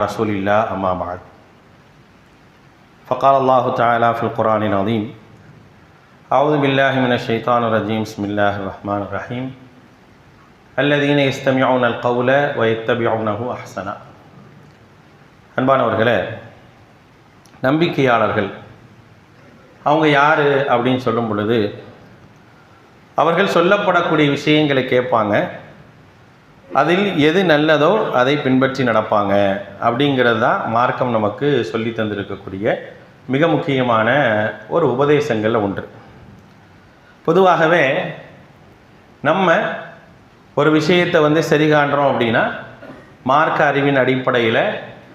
رسول الله أما بعد فقال الله تعالى في القرآن العظيم أعوذ بالله من الشيطان الرجيم بسم الله الرحمن الرحيم الذين يستمعون القول ويتبعونه أحسنا அன்பானவர்களே நம்பிக்கையாளர்கள் அவங்க யார் அப்படின்னு சொல்லும் பொழுது அவர்கள் சொல்லப்படக்கூடிய விஷயங்களை கேட்பாங்க அதில் எது நல்லதோ அதை பின்பற்றி நடப்பாங்க அப்படிங்கிறது தான் மார்க்கம் நமக்கு சொல்லி தந்திருக்கக்கூடிய மிக முக்கியமான ஒரு உபதேசங்களில் ஒன்று. பொதுவாகவே நம்ம ஒரு விஷயத்தை வந்து சரி காண்றோம் அப்படின்னா மார்க்க அறிவின் அடிப்படையில்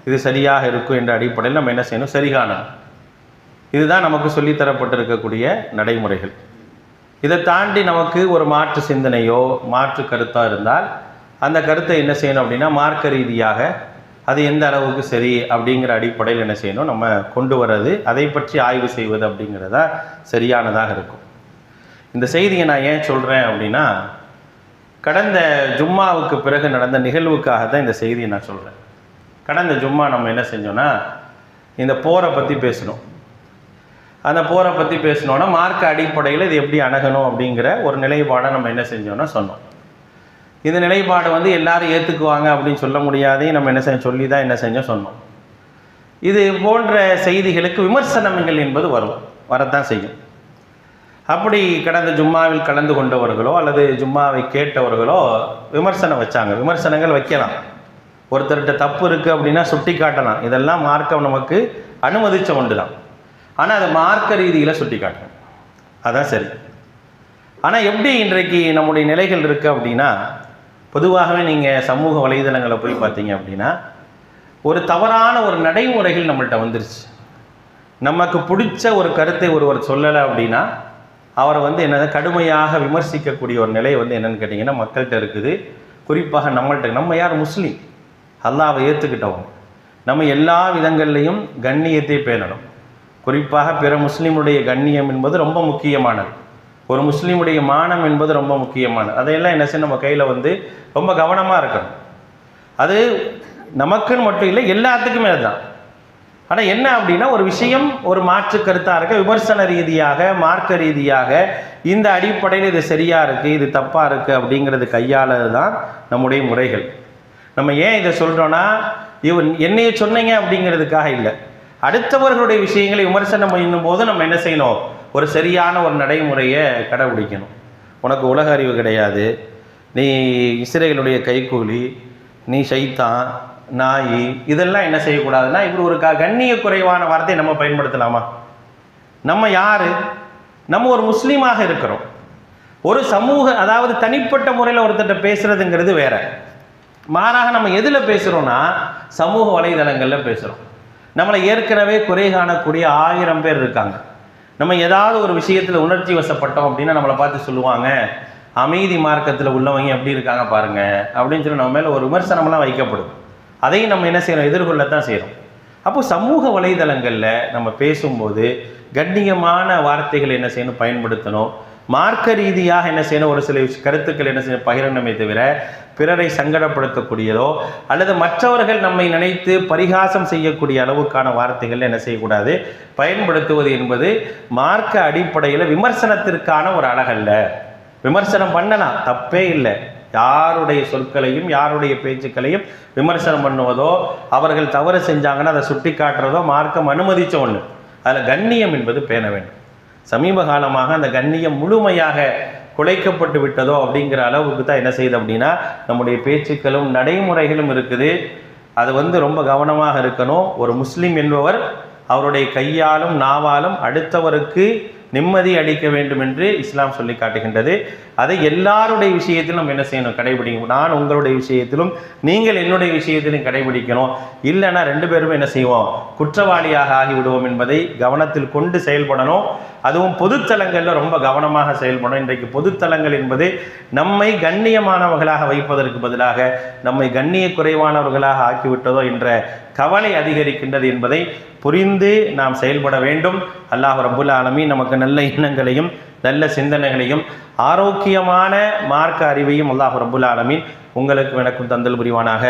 இது சரியாக இருக்கும் என்ற அடிப்படையில் நம்ம என்ன செய்யணும்? சரி காணணும். இதுதான் நமக்கு சொல்லித்தரப்பட்டிருக்கக்கூடிய நடைமுறைகள். இதை தாண்டி நமக்கு ஒரு மாற்று சிந்தனையோ மாற்று கருத்தாக இருந்தால் அந்த கருத்தை என்ன செய்யணும் அப்படின்னா மார்க்க ரீதியாக அது எந்த அளவுக்கு சரி அப்படிங்கிற அடிப்படையில் என்ன செய்யணும் நம்ம கொண்டு வர்றது அதை பற்றி ஆய்வு செய்வது அப்படிங்கிறதா சரியானதாக இருக்கும். இந்த செய்தியை நான் ஏன் சொல்கிறேன் அப்படின்னா கடந்த ஜும்மாவுக்கு பிறகு நடந்த நிகழ்வுக்காக தான் இந்த செய்தியை நான் சொல்கிறேன் கடந்த ஜும்மா நம்ம என்ன செஞ்சோன்னா இந்த போரை பற்றி பேசணும் அந்த போரை பற்றி பேசினோன்னா மார்க்க அடிப்படையில் இது எப்படி அணுகணும் அப்படிங்கிற ஒரு நிலைப்பாடை நம்ம என்ன செஞ்சோன்னா சொன்னோம். இந்த நிலைப்பாடு வந்து எல்லாரும் ஏற்றுக்குவாங்க அப்படின்னு சொல்ல முடியாதே நம்ம என்ன செய்ய சொல்லி தான் என்ன செஞ்சோம் சொன்னோம். இது போன்ற செய்திகளுக்கு விமர்சனங்கள் என்பது வரும். வரத்தான் செய்யும். அப்படி கடந்த ஜும்மாவில் கலந்து கொண்டவர்களோ அல்லது ஜும்மாவை கேட்டவர்களோ விமர்சனம் வச்சாங்க. விமர்சனங்கள் வைக்கலாம். ஒருத்தர்கிட்ட தப்பு இருக்குது அப்படின்னா சுட்டி காட்டலாம் இதெல்லாம் மார்க்கம் நமக்கு அனுமதித்த ஒன்று தான் ஆனால் அது மார்க்க ரீதியில் சுட்டி காட்டணும் அதான் சரி. ஆனால் எப்படி இன்றைக்கு நம்முடைய நிலைகள் இருக்குது அப்படின்னா பொதுவாகவே நீங்கள் சமூக வலைதளங்களை போய் பார்த்தீங்க அப்படின்னா ஒரு தவறான ஒரு நடைமுறைகள் நம்மள்கிட்ட வந்துருச்சு. நமக்கு பிடிச்ச ஒரு கருத்தை ஒருவர் சொல்லலை அப்படின்னா அவரை வந்து என்ன கடுமையாக விமர்சிக்கக்கூடிய ஒரு நிலை வந்து என்னென்னு கேட்டிங்கன்னா மக்கள்கிட்ட இருக்குது. குறிப்பாக நம்மள்கிட்ட நம்ம யார்? முஸ்லீம். அல்லாவை ஏற்றுக்கிட்டவங்க நம்ம எல்லா விதங்கள்லையும் கண்ணியத்தை பேணணும். குறிப்பாக பிற முஸ்லீமுடைய கண்ணியம் என்பது ரொம்ப முக்கியமானது. ஒரு முஸ்லீமுடைய மானம் என்பது ரொம்ப முக்கியமானது அதையெல்லாம் என்ன செய்ய நம்ம கையில் வந்து ரொம்ப கவனமாக இருக்கணும். அது நமக்குன்னு மட்டும் இல்லை எல்லாத்துக்குமே அதுதான். ஆனால் என்ன அப்படின்னா ஒரு விஷயம் ஒரு மாற்று கருத்தாக இருக்க விமர்சன ரீதியாக மார்க்க ரீதியாக இந்த அடிப்படையில் இது சரியாக இருக்குது இது தப்பாக இருக்குது அப்படிங்கிறது கையாளது தான் நம்முடைய முறைகள். நம்ம ஏன் இதை சொல்கிறோன்னா இவன் என்னைய சொன்னீங்க அப்படிங்கிறதுக்காக இல்லை. அடுத்தவர்களுடைய விஷயங்களை விமர்சனம் பண்ணும் போது நம்ம என்ன செய்யணும்? ஒரு சரியான ஒரு நடைமுறையை கடைபிடிக்கணும் உனக்கு உலக அறிவு கிடையாது. நீ இஸ்ரேலுடைய கைக்கூலி நீ சைத்தான் நாய் இதெல்லாம் என்ன செய்யக்கூடாதுன்னா இப்படி ஒரு க கண்ணிய குறைவான வார்த்தையை நம்ம பயன்படுத்தலாமா? நம்ம யார்? நம்ம ஒரு முஸ்லீமாக இருக்கிறோம். ஒரு சமூக அதாவது தனிப்பட்ட முறையில் ஒருத்தட்ட பேசுகிறதுங்கிறது வேற. மாறாக நம்ம எதில் பேசுகிறோன்னா சமூக வலைதளங்களில் பேசுகிறோம் நம்மளை ஏற்கனவே குறை காணக்கூடிய ஆயிரம் பேர் இருக்காங்க. நம்ம ஏதாவது ஒரு விஷயத்தில் உணர்ச்சி வசப்பட்டோம் அப்படின்னா நம்மளை பார்த்து சொல்லுவாங்க அமைதி மார்க்கத்தில் உள்ளவங்க எப்படி இருக்காங்க பாருங்க அப்படின்னு சொல்லி நம்ம மேலே ஒரு விமர்சனம்லாம் வைக்கப்படுது. அதையும் நம்ம என்ன செய்யறோம்? எதிர்கொள்ளத்தான் செய்கிறோம் அப்போ சமூக வலைதளங்களில் நம்ம பேசும்போது கண்ணியமான வார்த்தைகள் என்ன செய்யணும்? பயன்படுத்தணும். மார்க்க ரீதியாக என்ன செய்யணும்? ஒரு சில கருத்துக்கள் என்ன செய்யணும்? பகிரணுமே தவிர பிறரை சங்கடப்படுத்தக்கூடியதோ அல்லது மற்றவர்கள் நம்மை நினைத்து பரிகாசம் செய்யக்கூடிய அளவுக்கான வார்த்தைகள் என்ன செய்யக்கூடாது? பயன்படுத்துவது என்பது மார்க்க அடிப்படையில் விமர்சனத்திற்கான ஒரு அழகல்ல. விமர்சனம் பண்ணலாம். தப்பே இல்லை. யாருடைய சொற்களையும் யாருடைய பேச்சுக்களையும் விமர்சனம் பண்ணுவதோ அவர்கள் தவறு செஞ்சாங்கன்னா அதை சுட்டி காட்டுறதோ மார்க்கம் அனுமதித்த ஒன்று அதில் கண்ணியம் என்பது பேண வேண்டும். சமீப காலமாக அந்த கண்ணியம் முழுமையாக குலைக்கப்பட்டு விட்டதோ அப்படிங்கிற அளவுக்கு தான் என்ன செய்யுது அப்படின்னா நம்முடைய பேச்சுக்களும் நடைமுறைகளும் இருக்குது. அது வந்து ரொம்ப கவனமாக இருக்கணும். ஒரு முஸ்லீம் என்பவர் அவருடைய கையாலும் நாவாலும் அடுத்தவருக்கு நிம்மதி அளிக்க வேண்டும் என்று இஸ்லாம் சொல்லி காட்டுகின்றது. அதை எல்லாருடைய விஷயத்திலும் நம்ம என்ன செய்யணும்? கடைபிடிக்கணும். நான் உங்களுடைய விஷயத்திலும் நீங்கள் என்னுடைய விஷயத்திலும் கடைபிடிக்கணும். இல்லைன்னா ரெண்டு பேரும் என்ன செய்வோம்? குற்றவாளியாக ஆகிவிடுவோம் என்பதை கவனத்தில் கொண்டு செயல்படணும். அதுவும் பொதுத்தலங்களில் ரொம்ப கவனமாக செயல்படும் இன்றைக்கு பொதுத்தலங்கள் என்பது நம்மை கண்ணியமானவர்களாக வைப்பதற்கு பதிலாக நம்மை கண்ணிய குறைவானவர்களாக ஆக்கிவிட்டதோ என்ற கவலை அதிகரிக்கின்றது என்பதை புரிந்து நாம் செயல்பட வேண்டும். அல்லாஹ் ரபுல் ஆலமீன் நமக்கு நல்ல எண்ணங்களையும் நல்ல சிந்தனைகளையும் ஆரோக்கியமான மார்க்க அறிவையும் அல்லாஹ் ரபுல் ஆலமீன் உங்களுக்கு எனக்கும் தந்தல் புரிவானாக.